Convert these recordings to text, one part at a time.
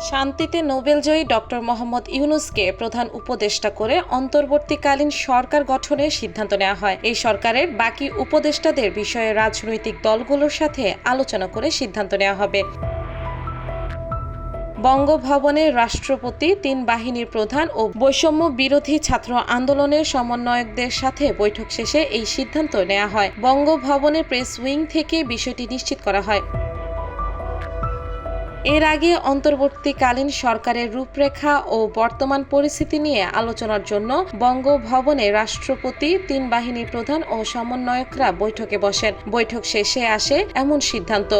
শান্তিতে নোবেলজয়ী ডক্টর মোহাম্মদ ইউনুসকে প্রধান উপদেষ্টা করে অন্তর্বর্তীকালীন সরকার গঠনের সিদ্ধান্ত নেওয়া হয়। এই সরকারের বাকি উপদেষ্টাদের বিষয়ে রাজনৈতিক দলগুলোর সাথে আলোচনা করে সিদ্ধান্ত নেওয়া হবে। বঙ্গভবনে রাষ্ট্রপতি, তিন বাহিনীর প্রধান ও বৈষম্য বিরোধী ছাত্র আন্দোলনের সমন্বয়কদের সাথে বৈঠক শেষে এই সিদ্ধান্ত নেওয়া হয়। বঙ্গভবনের প্রেস উইং থেকে বিষয়টি নিশ্চিত করা হয়। এর আগে অন্তর্বর্তীকালীন সরকারের রূপরেখা ও বর্তমান পরিস্থিতি নিয়ে আলোচনার জন্য বঙ্গভবনে রাষ্ট্রপতি, তিন বাহিনীর প্রধান ও সমন্বয়করা বৈঠকে বসেন। বৈঠক শেষে আসে এমন সিদ্ধান্ত।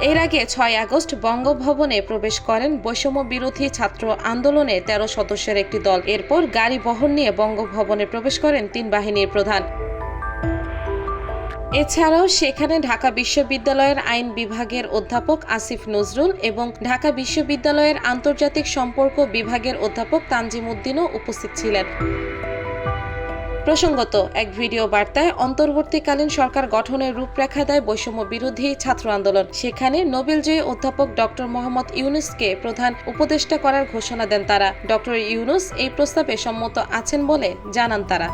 এর আগে ছয় আগস্ট বঙ্গভবনে প্রবেশ করেন বৈষম্য বিরোধী ছাত্র আন্দোলনে তেরো সদস্যের একটি দল। এরপর গাড়ি বহর নিয়ে বঙ্গভবনে প্রবেশ করেন তিন বাহিনীর প্রধান। এছাড়াও সেখানে ঢাকা বিশ্ববিদ্যালয়ের আইন বিভাগের অধ্যাপক আসিফ নজরুল এবং ঢাকা বিশ্ববিদ্যালয়ের আন্তর্জাতিক সম্পর্ক বিভাগের অধ্যাপক তানজিম উদ্দিনও উপস্থিত ছিলেন। প্রসঙ্গত, এক ভিডিও বার্তায় অন্তর্বর্তীকালীন সরকার গঠনের রূপরেখা দেয় বৈষম্য বিরোধী ছাত্র আন্দোলন। সেখানে নোবেলজয়ী অধ্যাপক ডক্টর মোহাম্মদ ইউনুসকে প্রধান উপদেষ্টা করার ঘোষণা দেন তারা। ডক্টর ইউনুস এই প্রস্তাবে সম্মত আছেন বলে জানান তারা।